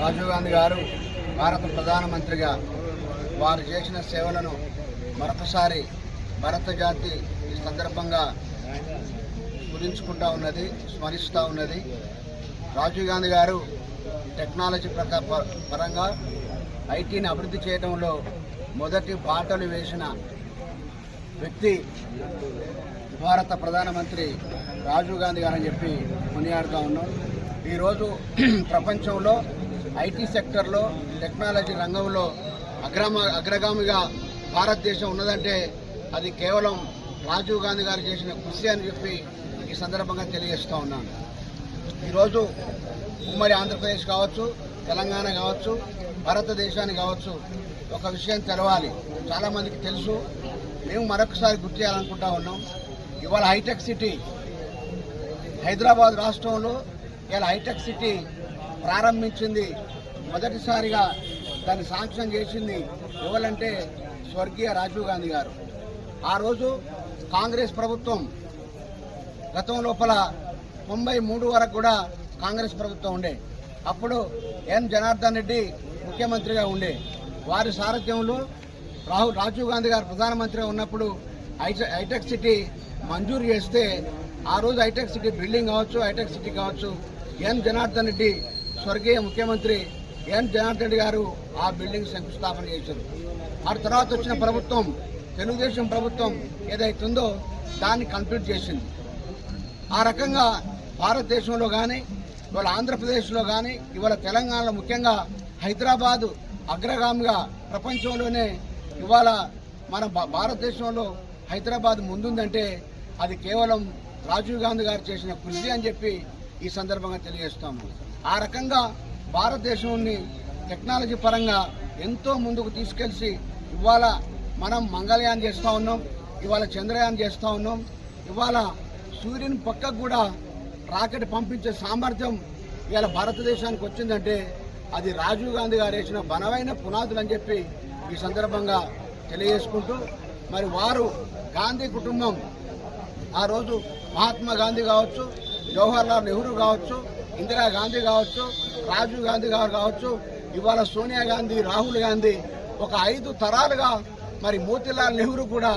రాజీవ్ గాంధీ గారు భారత ప్రధానమంత్రిగా వారు చేసిన సేవలను మరొకసారి భారత జాతి ఈ సందర్భంగా గురించుకుంటా ఉన్నది స్మరిస్తూ ఉన్నది. రాజీవ్ గాంధీ గారు టెక్నాలజీ ప్రకా ప- పరంగా ఐటీని అభివృద్ధి చేయడంలో మొదటి బాటలు వేసిన వ్యక్తి భారత ప్రధానమంత్రి రాజీవ్ గాంధీ గారని చెప్పి కొనియాడుతూ ఉన్నాం. ఈరోజు ప్రపంచంలో ఐటీ సెక్టర్లో టెక్నాలజీ రంగంలో అగ్రమ అగ్రగామిగా భారతదేశం ఉన్నదంటే అది కేవలం రాజీవ్ గాంధీ గారు చేసిన కృషి అని చెప్పి ఈ సందర్భంగా తెలియజేస్తూ ఉన్నాను. ఈరోజు ఉమ్మడి ఆంధ్రప్రదేశ్ కావచ్చు తెలంగాణ కావచ్చు భారతదేశాన్ని కావచ్చు ఒక విషయం తెలవాలి. చాలామందికి తెలుసు మేము మరొకసారి గుర్తు చేయాలనుకుంటా ఉన్నాం. ఇవాళ హైటెక్ సిటీ హైదరాబాద్ రాష్ట్రంలో ఇవాళ హైటెక్ సిటీ ప్రారంభించింది. మొదటిసారిగా దాన్ని శాంక్షన్ చేసింది ఎవరంటే స్వర్గీయ రాజీవ్ గాంధీ గారు. ఆ రోజు కాంగ్రెస్ ప్రభుత్వం గతం లోపల తొంభై మూడు వరకు కూడా కాంగ్రెస్ ప్రభుత్వం ఉండే. అప్పుడు ఎన్. జనార్దన్ రెడ్డి ముఖ్యమంత్రిగా ఉండే. వారి సారథ్యంలో రాహుల్ రాజీవ్ గాంధీ గారు ప్రధానమంత్రిగా ఉన్నప్పుడు హైటెక్ హైటెక్ సిటీ మంజూరు చేస్తే ఆ రోజు హైటెక్ సిటీ బిల్డింగ్ కావచ్చు హైటెక్ సిటీ కావచ్చు ఎన్. జనార్దన్ రెడ్డి స్వర్గీయ ముఖ్యమంత్రి ఎన్. జనార్దన్ రెడ్డి గారు ఆ బిల్డింగ్ శంకుస్థాపన చేశారు. ఆ తర్వాత వచ్చిన ప్రభుత్వం తెలుగుదేశం ప్రభుత్వం ఏదైతుందో దాన్ని కంప్లీట్ చేసింది. ఆ రకంగా భారతదేశంలో కానీ ఇవాళ ఆంధ్రప్రదేశ్లో కానీ ఇవాళ తెలంగాణలో ముఖ్యంగా హైదరాబాదు అగ్రగామిగా ప్రపంచంలోనే ఇవాళ మన భా- భారతదేశంలో హైదరాబాద్ ముందుందంటే అది కేవలం రాజీవ్ గాంధీ గారు చేసిన కృషి అని చెప్పి ఈ సందర్భంగా తెలియజేస్తాము. ఆ రకంగా భారతదేశాన్ని టెక్నాలజీ పరంగా ఎంతో ముందుకు తీసుకెళ్ళి ఇవాళ మనం మంగళయాన్ చేస్తూ ఉన్నాం ఇవాళ చంద్రయాన్ చేస్తూ ఉన్నాం ఇవాళ సూర్యుని పక్కకు కూడా రాకెట్ పంపించే సామర్థ్యం ఇవాళ భారతదేశానికి వచ్చిందంటే అది రాజీవ్ గాంధీ గారు వేసిన బలమైన పునాదులు అని చెప్పి ఈ సందర్భంగా తెలియజేసుకుంటూ మరి వారు గాంధీ కుటుంబం ఆ రోజు మహాత్మా గాంధీ కావచ్చు జవహర్లాల్ నెహ్రూ కావచ్చు ఇందిరా గాంధీ కావచ్చు రాజీవ్ గాంధీ గారు కావచ్చు ఇవాళ సోనియా గాంధీ రాహుల్ గాంధీ ఒక ఐదు తరాలుగా మరి మోతీలాల్ నెహ్రూ కూడా